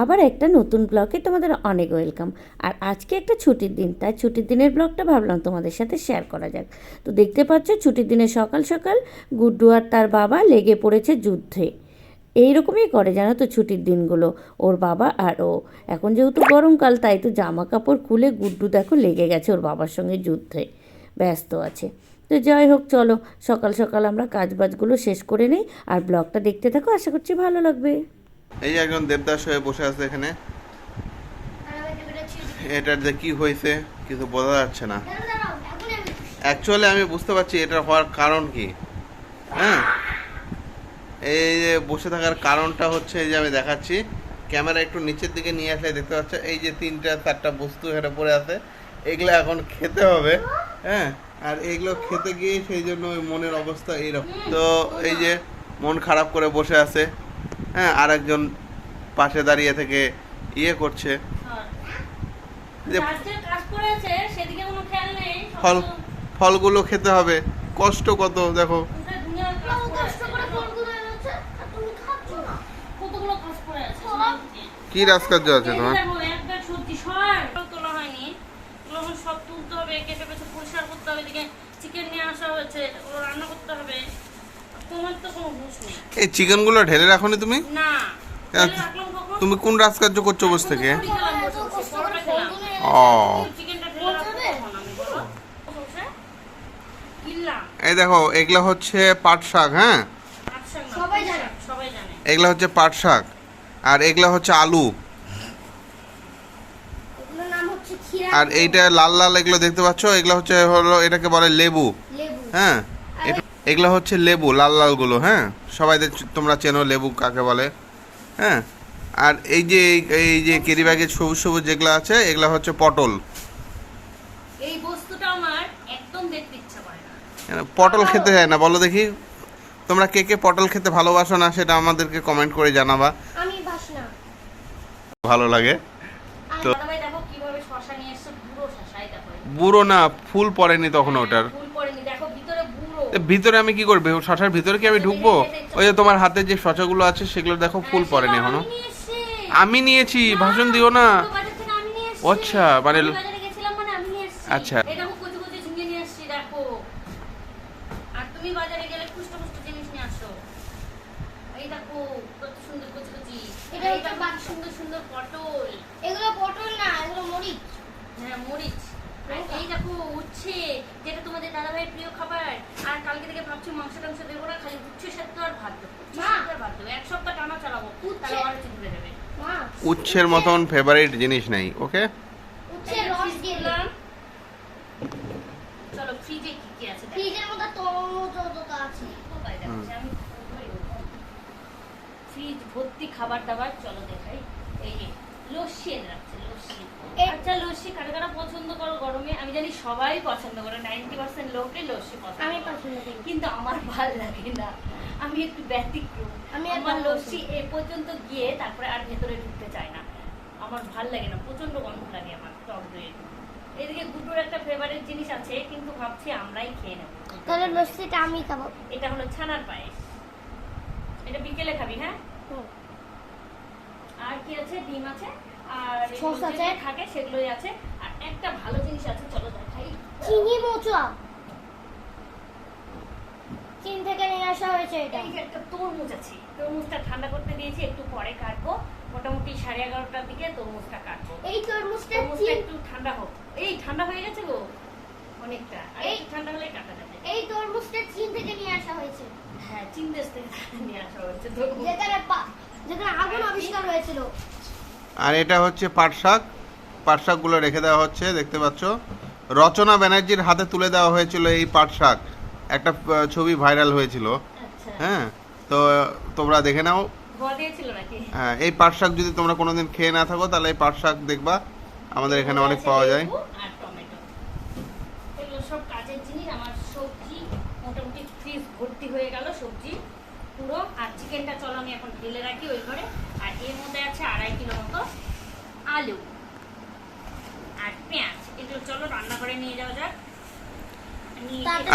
আবার একটা নতুন ব্লগে তোমাদের অনেক ওয়েলকাম। আর আজকে একটা ছুটির দিন, তাই ছুটির দিনের ব্লগটা ভাবলাম তোমাদের সাথে শেয়ার করা যাক। তো দেখতে পাচ্ছ, ছুটির দিনে সকাল সকাল গুড্ডু আর তার বাবা লেগে পড়েছে যুদ্ধে। এইরকমই করে জানো তো ছুটির দিনগুলো, ওর বাবা আর ও। এখন যেহেতু গরমকাল, তাই তো জামা কাপড় খুলে গুড্ডু দেখো লেগে গেছে ওর বাবার সঙ্গে যুদ্ধে। ব্যস্ত আছে। তো যাই হোক, চলো সকাল সকাল আমরা কাজবাজগুলো শেষ করে নিই। আর ব্লগটা দেখতে থাকো, আশা করছি ভালো লাগবে। এই একজন দেবদাস হয়ে বসে আছে এখানে। এটার যে কি হয়েছে কিছু বোঝা যাচ্ছে না। অ্যাকচুয়ালি আমি বুঝতে পারছি এটা হওয়ার কারণ কি। হ্যাঁ? এই যে বসে থাকার কারণটা হচ্ছে এই যে আমি দেখাচ্ছি। ক্যামেরা একটু নিচের দিকে নিয়ে আসলে দেখতে পাচ্ছ, এই যে তিনটা, চারটা বস্তু এখানে পড়ে আছে। এগুলো এখন খেতে হবে হ্যাঁ? আর এগুলো খেতে গিয়ে সেই জন্য ওই মনের অবস্থা এইরকম। তো এই যে মন খারাপ করে বসে আছে। হ্যাঁ আর একজন পাশে দাঁড়িয়ে থেকে ইয়ে করছে। যে ফল ফলগুলো খেতে হবে। কষ্ট কত দেখো। কি রাজকার্য আছে তোমার? সব তুলতে হবে কেটে পেছে পরিষ্কার করতে হবে এদিকে চিকেন নিয়ে আসা হয়েছে ওগুলো রান্না করতে হবে। তোমার তো কোনো হুঁশ নেই। এই চিকেনগুলো ঢেলে রাখোনি তুমি? না? তুমি কোন রাজকার্য করছ বসে থেকে। ও। চিকেনটা ঢেলে রাখব কখন? আমি বলো? বসে কিনলাম। এই দেখো এগুলো হচ্ছে পাট শাক হ্যাঁ? না, সবাই জানে। সবাই জানে। এগুলো হচ্ছে পাট শাক আর এগুলো হচ্ছে আলু। এগুলোর নাম হচ্ছে খিরা আর এইটা লাল লাল এগুলো দেখতে পাচ্ছ? এগুলো হচ্ছে হলো এটাকে বলে লেবু। লেবু। হ্যাঁ? এগুলো হচ্ছে লেবু লাল লালগুলো হ্যাঁ? সবাই তোমরা চেনো লেবু কাকে বলে হ্যাঁ? আর এই যে এই- যে কেরি ব্যাগের সবুজ সবুজ যেগুলো আছে এগুলো হচ্ছে পটল। এই বস্তুটা আমার একদম দেখতে ইচ্ছা করে না। পটল খেতে যায় না বলো দেখি। তোমরা কে কে পটল খেতে ভালোবাসো না সেটা আমাদেরকে কমেন্ট করে জানাবা। আমি বাসনা ভালো লাগে। তো- কীভাবে শশা নিয়ে এসছে বুড়ো দেখো। বুড়ো না ফুল পড়েনি তখন ওটার ফুল পড়েনি দেখো ভিতরে বুড়ো এ, ভিতরে আমি কি করব শশার ভিতরে কি আমি ঢুকবো ওই যে তোমার হাতে যে শশাগুলো আছে সেগুলো দেখো ফুল পড়েনি এখনও আমি নিয়েছি ভাষণ দিও না ছোট বাজার থেকে আমি নিয়ে এসছি। আচ্ছা, মানে- মানে আমি নিয়ে এসছি। আচ্ছা। এই দেখো কচি কচি ঝিঙে নিয়ে এসছি, দেখো। আর তুমি বাজারে গেলে খুচরো খুচরো জিনিস নিয়ে আসো। এই দেখো, কত সুন্দর কচি কচি। এটা এই হচ্ছে দেখো, বাদাম। সুন্দর সুন্দর পটল। এগুলো পটল না এগুলো মরিচ হ্যাঁ, মরিচ। আর এই দেখো, উচ্ছে, যেটা তোমাদের দাদাভাইয়ের প্রিয় খাবার। আর কালকে থেকে ভাবছি মাংস টাংস দেবো না, খালি উচ্ছে সেদ্ধ আর ভাত দেবো। ভাত দেবো। এক সপ্তাহ টানা চালাবো। তাহলে হচ্ছে ঘুরে যাবে। উচ্ছের মতন ফেভারিট জিনিস নেই ওকে উচ্ছে রস দিলাম চলো ফ্রিজে কি কি আছে ফ্রিজের মধ্যে তরমুজ আছে? আমি ফ্রিজ ভর্তি খাবার দাবার চলো দেখাই এই যে লস্যি এনে রাখছে লস্যি। আচ্ছা লস্যি কারা কারা পছন্দ করো? গরমে আমি জানি সবাই পছন্দ করে নাইনটি পার্সেন্ট লোকে লস্যি পছন্দ আমি পছন্দ করি। কিন্তু আমার ভালো লাগে না। আমি একটু ব্যতিক্রম। আমি আমার লস্যি এ পর্যন্ত গিয়ে তারপরে আর ভেতরে ঢুকতে চায় না। আমার ভালো লাগে না প্রচণ্ড গন্ধ লাগে আমার টক দইয়ের এদিকে গুডুর একটা ফেভারিট জিনিস আছে কিন্তু ভাবছি আমরাই খেয়ে নেব। তাহলে লস্যিটা আমি খাব। এটা হলো ছানার পায়েস। এটা বিকেলে খাবি হ্যাঁ? হুম। আর কি আছে? ডিম আছে আর সস আছে? থাকে সেগুলোই আছে। আর একটা ভালো জিনিস আছে চলো দেখাই। চিনি মোচা। চীন থেকে নিয়ে আসা হয়েছে এটা। এই যে একটা তরমুজ আছে তরমুজটা ঠান্ডা করতে দিয়েছি একটু পরে কাটবো। মোটামুটি সাড়ে এগারোটার দিকে তরমুজটা কাটবো। এই তরমুজটা তরমুজটা একটু ঠান্ডা হোক। এই ঠান্ডা হয়ে গেছে গো অনেকটা। এই- ঠান্ডা হলে কাটা যাবে। এই তরমুজটা চীন থেকে নিয়ে আসা হয়েছে। হ্যাঁ চীন দেশ থেকে নিয়ে আসা হয়েছে তরমুজ। যেখানে যেখানে আগুন আবিষ্কার হয়েছিল। আর এটা হচ্ছে পাট শাক পাট শাকগুলো রেখে দেওয়া হচ্ছে দেখতে পাচ্ছ। রচনা ব্যানার্জির হাতে তুলে দেওয়া হয়েছিল এই পাট শাক একটা ছবি ভাইরাল হয়েছিল। আচ্ছা। হ্যাঁ তো তোমরা দেখে নাও। হ্যাঁ এই পাট শাক যদি তোমরা কোনোদিন খেয়ে না থাকো তাহলে এই পাট শাক দেখবা। আমাদের এখানে অনেক পাওয়া যায়। লেবু আর টমেটো। সব কাজের জিনিস। আমার সবজি মোটামুটি ফ্রিজ ভর্তি হয়ে গেল সবজি। চিকেনটা চলো আমি এখন ঢেলে রাখি ওই ঘরে। আর এর মধ্যে আছে আড়াই কিলো মতো আলু আর পেঁয়াজ। এগুলো চলো রান্না করে নিয়ে যাওয়া যাক।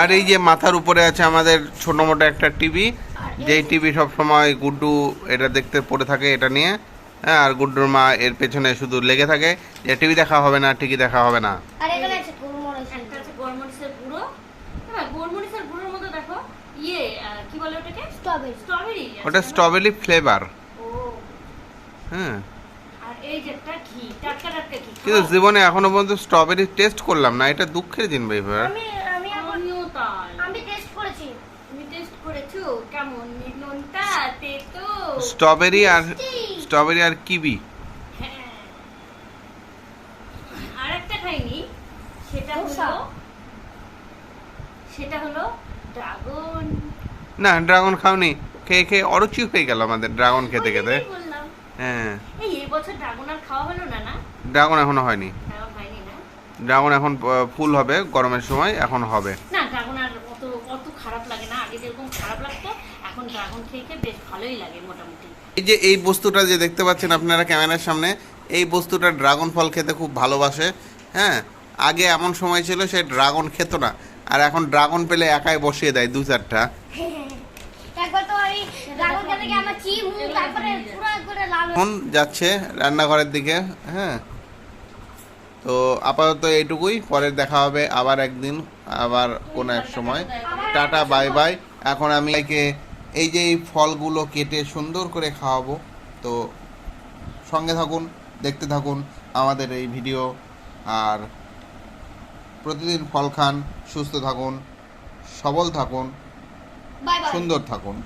আর এই যে মাথার উপরে আছে আমাদের ছোট মোটো একটা টিভি যেই টিভি সব সময় গুড্ডু এটা দেখতে পড়ে থাকে এটা নিয়ে। হ্যাঁ আর গুড্ডুর মা এর পেছনে শুধু লেগে থাকে। যে টিভি দেখা হবে না টিভি দেখা হবে না আর এখানে আছে গোলমরিচ একটা আছে গোলমরিচের গুঁড়ো হ্যাঁ গোলমরিচের গুঁড়োর মধ্যে দেখো। ইয়ে কি বলে ওটাকে? স্ট্রবেরি স্ট্রবেরি ওটা স্ট্রবেরি ফ্লেভার ও। হ্যাঁ। আর এই যে একটা ঘি টাটকা টাটকা ঘি। কিন্তু জীবনে এখনও পর্যন্ত স্ট্রবেরি টেস্ট করলাম না এটা দুঃখের দিন ভাই আমি আমি এখন আমিও তাই। আমি টেস্ট করেছি। তুমি টেস্ট করেছ? কেমন? তেতো? স্ট্রবেরি আর স্ট্রবেরি আর কিবি হ্যাঁ। আর একটা খাইনি সেটা হলো সেটা হলো ড্রাগন। না ড্রাগন খাওনি। খেয়ে খেয়ে অরুচি হয়ে গেল আমাদের ড্রাগন খেতে খেতে। হ্যাঁ। এই এই বছর ড্রাগন আর খাওয়া হলো না না? ড্রাগন এখনও হয়নি। ড্রাগন এখন ফুল হবে গরমের সময় এখন হবে। না ড্রাগন আর অত অত খারাপ লাগে না। আগে যেরকম খারাপ লাগতো এখন ড্রাগন খেয়ে খেয়ে বেশ ভালোই লাগে মোটামুটি। এই যে এই বস্তুটা যে দেখতে পাচ্ছেন আপনারা ক্যামেরার সামনে এই বস্তুটা ড্রাগন ফল খেতে খুব ভালোবাসে। হ্যাঁ আগে এমন সময় ছিল সে ড্রাগন খেত না। আর এখন ড্রাগন পেলে একাই বসিয়ে দেয় দু চারটা। এখন যাচ্ছে রান্নাঘরের দিকে হ্যাঁ। তো আপাতত এইটুকুই পরে দেখা হবে আবার একদিন আবার কোনো এক সময়। Tata bye bye. এখন আমি একে এই যে এই ফলগুলো কেটে সুন্দর করে খাওয়াবো। তো সঙ্গে থাকুন দেখতে থাকুন আমাদের এই ভিডিও। আর প্রতিদিন ফল খান সুস্থ থাকুন সবল থাকুন সুন্দর থাকুন।